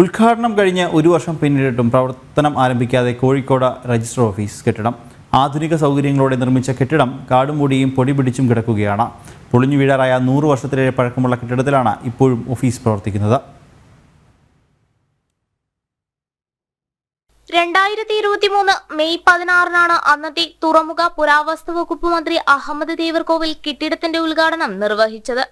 ഉദ്ഘാടനം കഴിഞ്ഞ് ഒരു വർഷം പിന്നിട്ടിട്ടും പ്രവർത്തനം ആരംഭിക്കാതെ കോഴിക്കോട് രജിസ്റ്റർ ഓഫീസ് കെട്ടിടം. ആധുനിക സൗകര്യങ്ങളോടെ നിർമ്മിച്ച കെട്ടിടം കാടുമൂടിയും പൊടി പിടിച്ചും കിടക്കുകയാണ്. പൊളിഞ്ഞു വീഴാറായ നൂറ് വർഷത്തിലേറെ പഴക്കമുള്ള കെട്ടിടത്തിലാണ് ഇപ്പോഴും ഓഫീസ് പ്രവർത്തിക്കുന്നത്. രണ്ടായിരത്തി ഇരുപത്തി മൂന്ന് മെയ് പതിനാറിനാണ് അന്നത്തെ തുറമുഖ പുരാവസ്തു വകുപ്പ് മന്ത്രി അഹമ്മദ് ദേവർകോവിൽ കെട്ടിടത്തിന്റെ ഉദ്ഘാടനം നിർവഹിച്ചത്.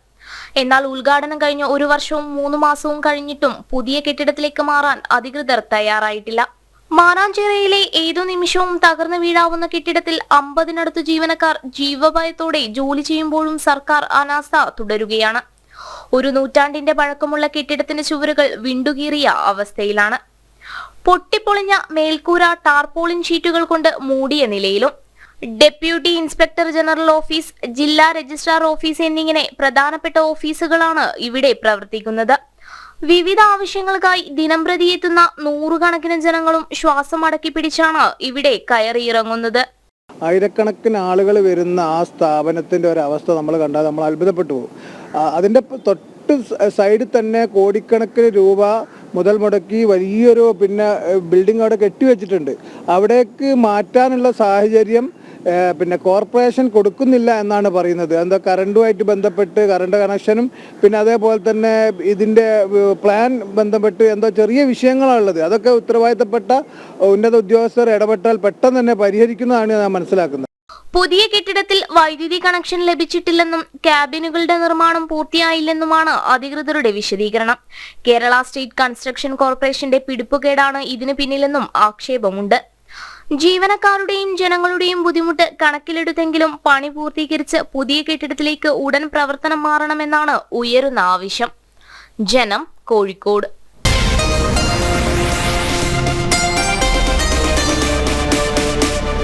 എന്നാൽ ഉദ്ഘാടനം കഴിഞ്ഞ ഒരു വർഷവും മൂന്ന് മാസവും കഴിഞ്ഞിട്ടും പുതിയ കെട്ടിടത്തിലേക്ക് മാറാൻ അധികൃതർ തയ്യാറായിട്ടില്ല. മാനാഞ്ചിറയിലെ ഏതു നിമിഷവും തകർന്നു വീഴാവുന്ന കെട്ടിടത്തിൽ അമ്പതിനടുത്ത് ജീവനക്കാർ ജീവഭയത്തോടെ ജോലി ചെയ്യുമ്പോഴും സർക്കാർ അനാസ്ഥ തുടരുകയാണ്. ഒരു നൂറ്റാണ്ടിന്റെ പഴക്കമുള്ള കെട്ടിടത്തിന്റെ ചുവരുകൾ വിണ്ടുകീറിയ അവസ്ഥയിലാണ്. പൊട്ടിപ്പൊളിഞ്ഞ മേൽക്കൂര ടാർപോളിൻ ഷീറ്റുകൾ കൊണ്ട് മൂടിയ നിലയിലും ഡെപ്യൂട്ടി ഇൻസ്പെക്ടർ ജനറൽ ഓഫീസ് ജില്ലാ രജിസ്ട്രാർ ഓഫീസ് എന്നിങ്ങനെ പ്രധാനപ്പെട്ട ഓഫീസുകളാണ് ഇവിടെ പ്രവർത്തിക്കുന്നത്. വിവിധ ആവശ്യങ്ങൾക്കായി ദിനം പ്രതി എത്തുന്ന നൂറുകണക്കിന് ജനങ്ങളും ശ്വാസം അടക്കി പിടിച്ചാണ് ഇവിടെ കയറിയിറങ്ങുന്നത്. ആയിരക്കണക്കിന് ആളുകൾ വരുന്ന ആ സ്ഥാപനത്തിന്റെ ഒരു അവസ്ഥ നമ്മൾ കണ്ടാൽ നമ്മൾ അത്ഭുതപ്പെട്ടു പോകും. അതിന്റെ തൊട്ട് സൈഡിൽ തന്നെ കോടിക്കണക്കിന് രൂപ മുതൽ മുടക്കി വലിയൊരു പിന്നെ ബിൽഡിംഗ് അവിടെ കെട്ടിവെച്ചിട്ടുണ്ട്. അവിടേക്ക് മാറ്റാനുള്ള സാഹചര്യം പിന്നെ കോർപ്പറേഷൻ കൊടുക്കുന്നില്ല എന്നാണ് പറയുന്നത്. എന്താ കറണ്ടുമായിട്ട് ബന്ധപ്പെട്ട് കറണ്ട് കണക്ഷനും പിന്നെ അതേപോലെ തന്നെ ഇതിന്റെ പ്ലാൻ ബന്ധപ്പെട്ട് എന്തോ ചെറിയ വിഷയങ്ങളാണുള്ളത് അതൊക്കെ ഉത്തരവാദിത്തപ്പെട്ട ഉന്നത ഉദ്യോഗസ്ഥർ ഇടപെട്ടാൽ പെട്ടെന്ന് തന്നെ പരിഹരിക്കുന്നതാണ് ഞാൻ മനസ്സിലാക്കുന്നത്. പുതിയ കെട്ടിടത്തിൽ വൈദ്യുതി കണക്ഷൻ ലഭിച്ചിട്ടില്ലെന്നും ക്യാബിനുകളുടെ നിർമ്മാണം പൂർത്തിയായില്ലെന്നുമാണ് അധികൃതരുടെ വിശദീകരണം. കേരള സ്റ്റേറ്റ് കൺസ്ട്രക്ഷൻ കോർപ്പറേഷന്റെ പിടിപ്പുകേടാണ് ഇതിനു പിന്നിലെന്നും ആക്ഷേപമുണ്ട്. ജീവനക്കാരുടെയും ജനങ്ങളുടെയും ബുദ്ധിമുട്ട് കണക്കിലെടുത്തെങ്കിലും പണി പൂർത്തീകരിച്ച് പുതിയ കെട്ടിടത്തിലേക്ക് ഉടൻ പ്രവർത്തനം മാറണമെന്നാണ് ഉയരുന്ന ആവശ്യം. ജനം കോഴിക്കോട്.